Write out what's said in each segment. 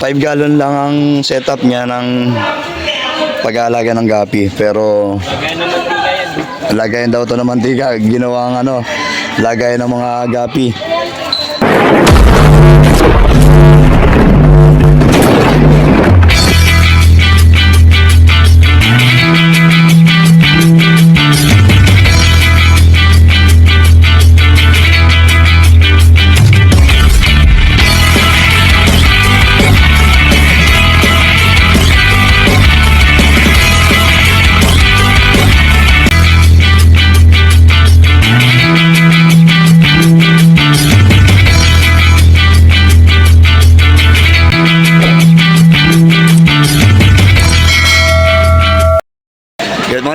5 gallon lang ang setup niya ng pag-aalaga ng gapi. Pero lagayan daw to ng mantika. Ginawang ano, lagayan ng mga gapi.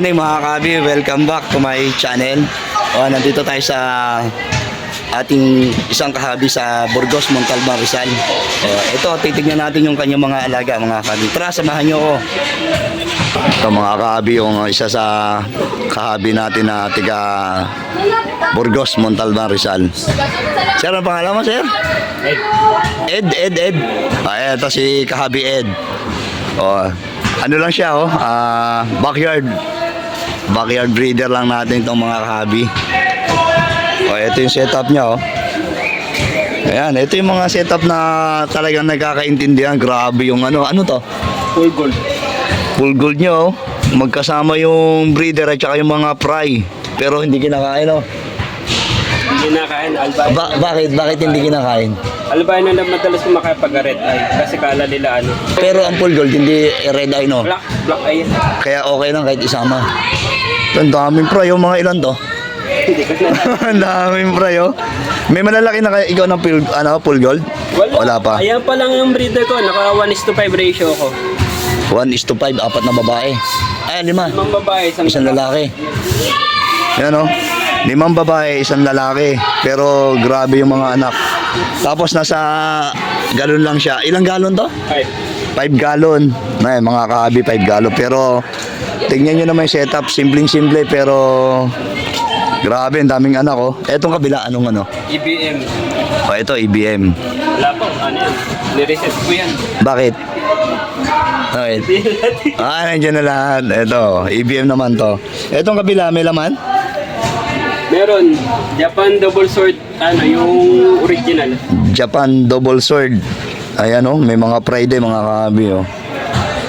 Morning mga kabi, welcome back to my channel. O, nandito tayo sa ating isang kahabi sa Burgos, Montalban, Rizal. O, ito, titignan natin yung kanyang mga alaga, mga kabi. Tara, samahan nyo ko. Ito mga kahabi, yung isa sa kahabi natin na tiga Burgos, Montalban, Rizal. Sir, ang pangalan mo, sir? Ed, Ed, Ed. Ah, ito si kahabi Ed. Oh, ano lang siya oh, ah, backyard. Backyard breeder lang natin itong mga kahabi. Oh, ito yung setup niya oh. Ayan, ito yung mga setup na talagang nagkakaintindihan. Grabe yung ano, ano to? Full gold. Full gold nyo oh. Magkasama yung breeder at saka yung mga fry. Pero hindi kinakain oh. Hindi na kain. Albay. Ba- bakit? Bakit hindi kinakain? Albay na lang madalas kumakain pag red eye. Kasi kala nila ano. Pero ang full gold, hindi red eye no. Black, black eye. Kaya okay lang kahit isama. Ang daming fry, yung mga ilan to? Hindi ko na. Ang daming fry, oh. May malalaki na kaya ikaw ng full, ano, full gold? Wala pa. Ayan pa lang yung breeder ko. Naka 1 is to 5 ratio ko. 1 is to 5, apat na babae. Ay, lima. Limang babae, isang, Isang lalaki. Yan, oh. Limang babae, isang lalaki. Pero grabe yung mga anak. Tapos nasa galon lang siya. Ilang galon to? Five. 5 gallon. Ay, mga kahabi, 5 gallon. Pero, tingnan nyo naman yung setup. Simpleng-simple, pero grabe, ang daming anak, oh. Etong kabila, anong ano? EBM. Oh, ito, EBM. Wala po. Ano yan? Nireset ko yan. Bakit? Bakit? Ah, nandiyan na lahat. Ito, EBM naman to. Etong kabila, may laman? Meron. Japan double sword. Ano, yung original. Japan Double Sword. Ayan oh, may mga Friday, mga kahabi oh.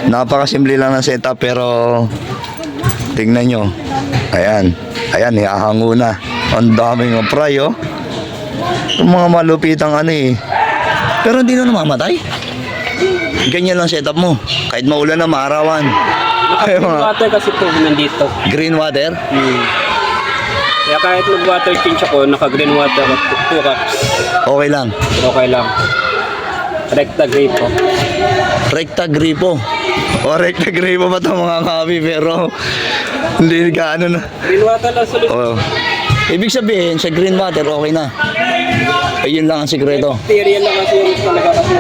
Napakasimple lang ng setup pero tingnan nyo. Ayan. Ayan, ihahango na. Ang daming mga fry oh. Yung mga malupitang ano eh. Pero hindi na namamatay. Ganyan lang setup mo. Kahit maulan na maarawan. Ay, mga Water kasi po nandito. green water. Hmm. Kaya kahit nag-water change ako, naka-green water ako, 2 cups. Okay lang. Okay lang. Recta grape po. Recta gripo. O recta gripo ba ito mga kabi pero hindi ka ano na. Green water lang sa Oh. Ibig sabihin sa green water okay na. Ayun lang ang sikreto. Bacteria lang kasi yung talaga kasi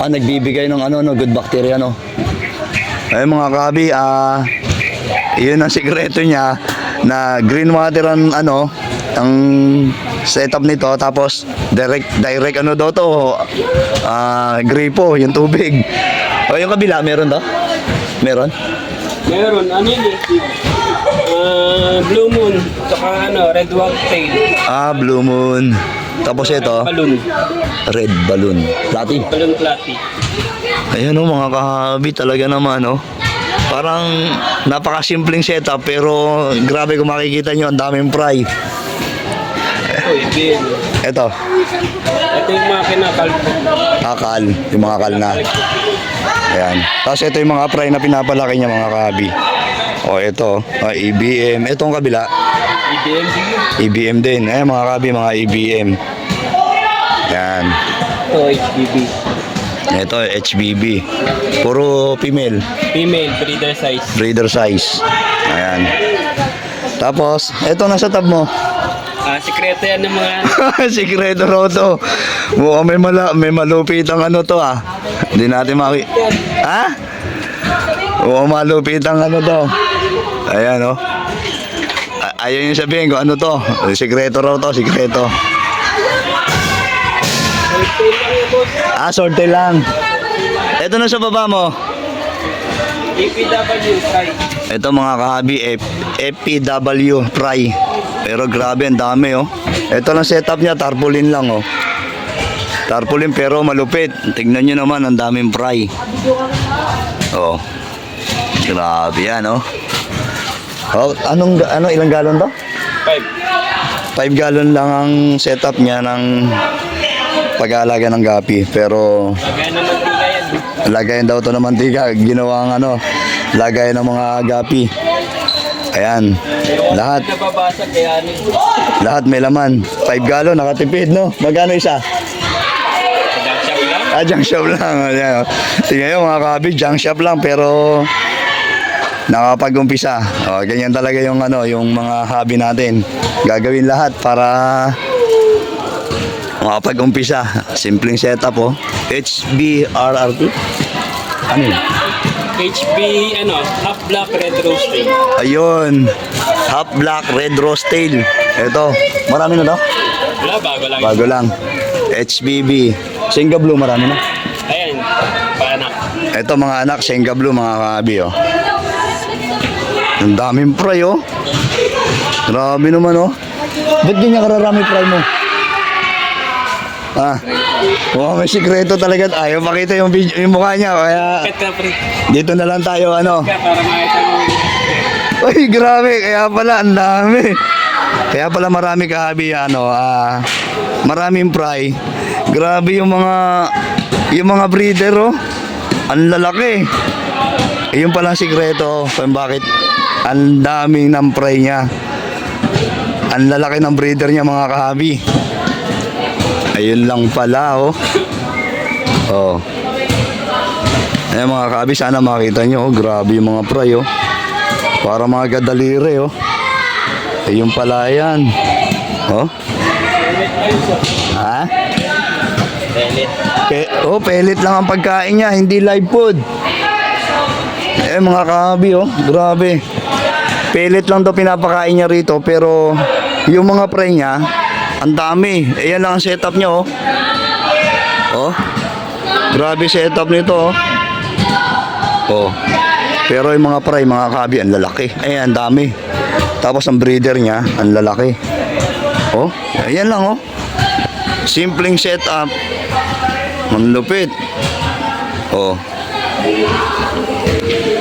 Ah, nagbibigay ng ano no, good bacteria no. Ay mga kabi, ah yun ang sikreto niya na green water ang ano ang setup nito tapos direct direct ano daw to ah gripo yung tubig. O yung kabila meron to? Meron? Meron, ano yun. Ah, blue moon, saka ano, red wagtail, Ah, blue moon. Tapos ito, balloon, red balloon. Platy. balloon platy. Ayan o mga kahabi talaga naman oh. Parang napakasimpleng setup pero grabe kung makikita nyo ang daming fry. Ito. Ito, Ito yung mga kinakal ko. kakal, yung mga kal na. Ayan. Tapos ito yung mga fry na pinapalaki niya mga kahabi. O ito, ah, EBM. Ito ang kabila, IBM sige. EBM din. Ayan mga kahabi, mga EBM. Ayan. Ito, HBB. Ito, HBB. Puro female. Female, breeder size. breeder size. Ayan. Tapos, eto nasa tab mo. Ah, sikreto yan ng mga Sikreto raw to. Mukhang may, mala, may malupit ang ano to ah. Hindi natin maki... Ha? Mukhang malupit ang ano to. Ayan oh. Ayaw yung sabihin kung ano to. Sikreto raw to, sikreto. Ah, sorte lang. Ito na sa baba mo. EPW Pride. Ito mga kahabi, F- FPW Fry. Pero grabe, ang dami oh. Ito lang setup niya, tarpaulin lang oh. Tarpaulin pero malupit. Tignan nyo naman, ang daming fry. Oh. Grabe yan oh. Oh, anong ano ilang galon to? 5. 5 gallon lang ang setup niya ng pag-aalaga ng gapi. Pero lagayan daw to ng mantika. Ginawang ano, lagayan ng mga gapi. Ayan. Lahat. Lahat may laman. 5 galon, nakatipid, no? Magkano isa? Ah, junk shop lang. Ayan, oh. Tingnan nyo, mga kabi, junk shop lang, pero nakapag-umpisa. O, ganyan talaga yung, ano, yung mga hobby natin. Gagawin lahat para makapag-umpisa. Simpleng setup, oh. HBRRT? Ano yun? HB, ano, half black red roasting. Ayun. Half black, red rose tail. Ito. Marami na daw? Wala, bago lang. Bago lang. HBB. Singa Blue, marami na. Ayan, panak. Ito mga anak, Senga Blue, mga kabi, oh. Ang daming fry, oh. Grabe naman, oh. Ba't ganyan kararami fry mo? Ah, oh, may sikreto talaga. Ayaw makita yung, video, yung mukha niya. Kaya dito na lang tayo, ano. Uy, grabe. Kaya pala, ang dami. Kaya pala marami kahabi, ano, ah, maraming fry. Grabe yung mga, yung mga breeder, oh. Ang lalaki. Eh, yun pala sikreto kung bakit ang daming ng fry niya. Ang lalaki ng breeder niya, mga kahabi. Ayun lang pala, oh. Oh. Eh mga kabi, sana makita nyo, oh, grabe yung mga fry, oh. Para mga gadalire, oh. Ayun pala yan. Oh. Ha? Pelit. Pe oh, pellet lang ang pagkain niya, hindi live food. Eh mga kabi, oh, grabe. Pellet lang to pinapakain niya rito, pero yung mga fry niya, ang dami. Eh, yan lang ang setup niya, oh. Oh. Grabe setup nito, oh. Oh. Pero yung mga fry, mga kabi, ang lalaki. Eh, ang dami. Tapos ang breeder niya, ang lalaki. Oh, ayan lang, oh. Simpleng setup. Ang lupit. Oh.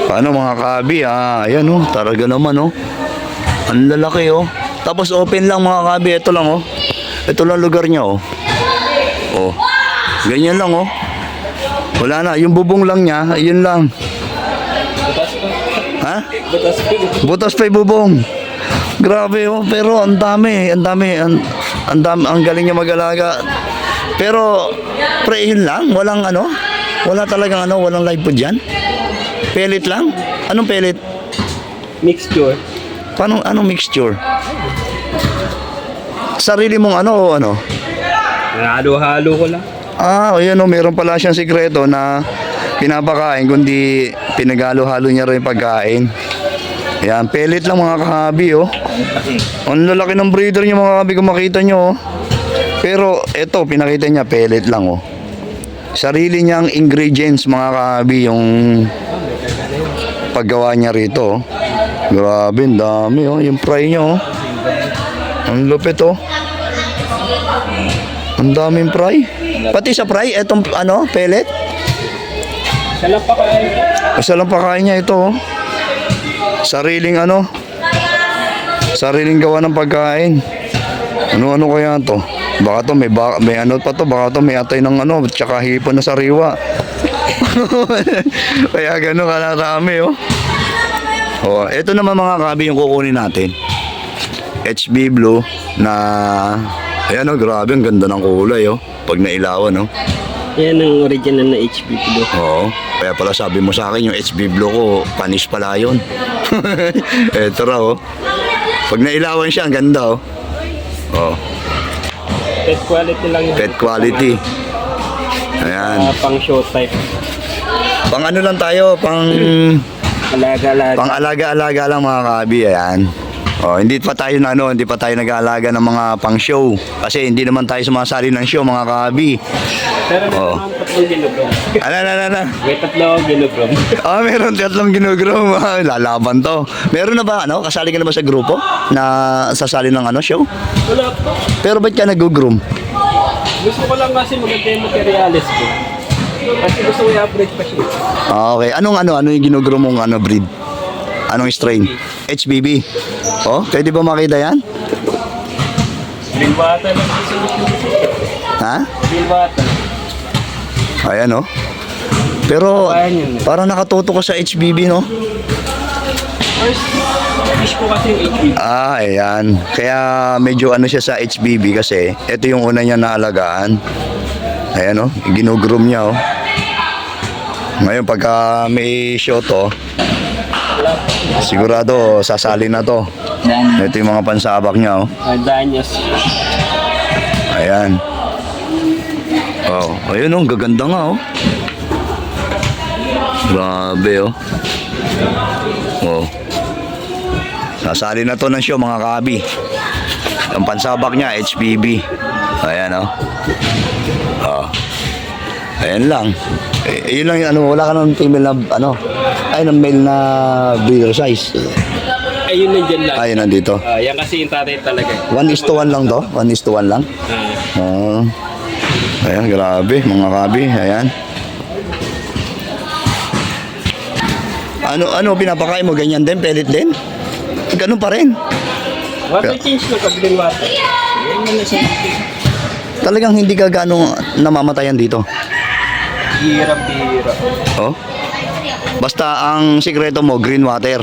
Paano mga kabi, ah, ayan oh, talaga naman oh. Ang lalaki oh. Tapos open lang mga kabi, ito lang oh. Ito lang lugar niya oh. Oh. Ganyan lang oh. Wala na, yung bubong lang niya, ayun lang. Butas pa. Ha? Butas pa. Butas pa bubong. Grabe oh, pero ang dami, ang dami, ang, ang dami, ang galing niya mag-alaga. Pero, pre, yun lang, walang ano, wala talagang ano, walang live po dyan. Pellet lang? Anong pellet? Mixture. Paano, anong mixture? Sarili mong ano o ano? Halo-halo ko lang. Ah, o yan o, meron pala siyang sikreto na pinapakain kundi pinagalo-halo niya rin yung pagkain. Yan, pellet lang mga kahabi oh. Ang lalaki ng breeder niya mga kahabi kung makita nyo oh. Pero eto, pinakita niya pellet lang oh. Sarili niyang ingredients mga kahabi yung paggawa niya rito. Grabe, ang dami oh. Yung fry niya oh. Ang lupit oh. Ang daming fry. Pati sa fry, etong ano, pellet. Siya lang pakain niya ito. oh. Sariling ano. Sariling gawa ng pagkain. Ano-ano kaya to? Baka to may, ba- may ano pa to, baka to may atay ng ano, tsaka hipon na sariwa. kaya gano'n kalarami oh. Oh, ito naman mga kabi yung kukunin natin. HB Blue na ayan oh, grabe ang ganda ng kulay oh. Pag nailawan oh. Yan ang original na HB Blue. Oo. Kaya pala sabi mo sa akin, yung HB Blue ko, panis pala yun. Eto raw, oh. Pag nailawan siya, ang ganda, oh. Oh, Pet quality lang yun. pet quality. Ayan. Ah, pang show type. Pang ano lang tayo, pang... Alaga-alaga. Pang alaga-alaga lang mga kabi, ayan. Oh, hindi pa tayo na ano, hindi pa tayo nag-aalaga ng mga pang-show. Kasi hindi naman tayo sumasali ng show, mga kahabi. Pero meron akong tatlong ginugrom. Ano, ano, ano, ano? May tatlo akong ginugrom. Ah, meron tatlong ginugrom. Ah, Lalaban to. Meron na ba, ano? Kasali ka na ba sa grupo? Na sasali ng ano, show? Wala po. Pero ba't ka nag-groom? Gusto ko lang kasi maganda yung materials ko. Kasi gusto ko i-upgrade pa siya. Ah, okay. Anong ano, ano yung ginugroom mong ano, breed? Anong strain? HBB. Oh, pwede ba makita yan? Bilbata lang ko. Ha? Bilbata. Ayan, oh. Pero, parang nakatuto ka sa HBB, no? First, fish ko kasi yung HB. Ah, ayan. Kaya medyo ano siya sa HBB kasi ito yung una niya naalagaan. Ayan oh, ginugroom niya oh. Ngayon pagka may show to, sigurado sasali na to. Ito yung mga pansabak niya oh. Ayan. Oh, ayun oh, gaganda nga oh. Grabe oh. Oh. Sasali na to ng show mga kabi. Ang pansabak niya, HPB. Ayan oh. Oh. Ayan lang. Eh, yun lang yung ano, wala ka ng female na, ano, ay, ng male na breeder size. Ayun na dyan lang. Ayun, nandito. Ah, yan kasi yung tatay talaga. One is to one lang to? One is to one lang? Ah, Oo. ayan, grabe, mga kabi. Ayan. Ano, ano, pinapakain mo? Ganyan din? Pellet din? Ganun pa rin. water change na kabling water. Yan sa Talagang hindi ka gano'ng namamatayan dito. Hirap, hirap. Oh? Basta ang sikreto mo, green water.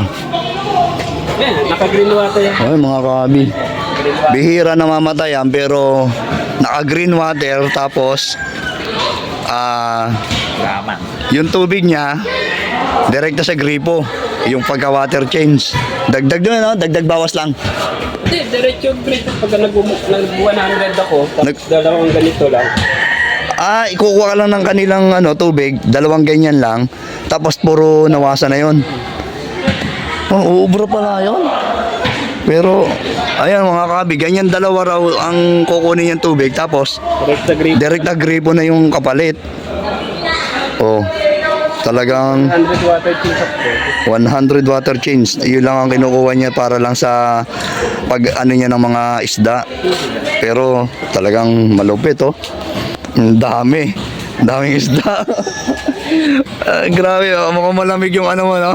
Yan, naka-green water yan. Ay, mga kabi. Green water. Bihira namamatayan pero naka-green water tapos ah yung tubig niya direkta sa gripo yung pagka-water change. Dagdag doon, no? Dagdag bawas lang. Hindi, diretso green. Pagka nag-100 ako, tapos Nag- dalawang ganito lang. Ah, ikukuha ka lang ng kanilang ano, tubig, dalawang ganyan lang, tapos puro nawasa na yon. Oh, uubra pala yun. Pero, ayan mga kabi, ganyan dalawa raw ang kukunin yung tubig, tapos Direct green. direct na gripo na yung kapalit. Oh, talagang 100 water change ako. 100 water change. Yun lang ang kinukuha niya para lang sa pag ano niya ng mga isda. Pero talagang malupit oh. Ang dami. Daming isda. Ah, grabe oh. Mukhang malamig yung ano mo no.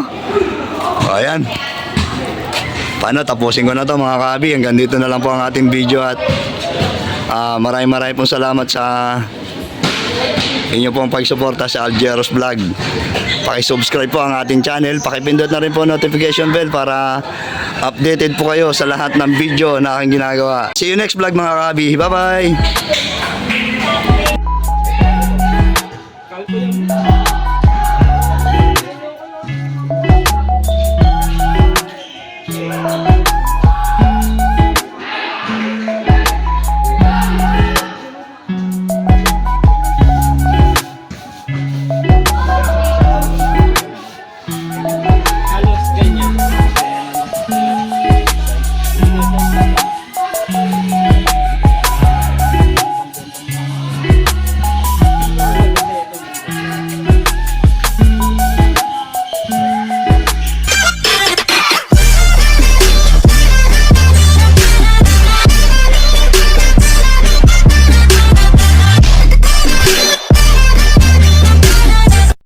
Ayan. Paano tapusin ko na to mga kabi. Hanggang dito na lang po ang ating video at ah, maraming maraming pong salamat sa inyo pong pagsuporta sa Aljeros Vlog. Paki-subscribe po ang ating channel, paki-pindot na rin po notification bell para updated po kayo sa lahat ng video na aking ginagawa. See you next vlog mga kabi. Bye-bye!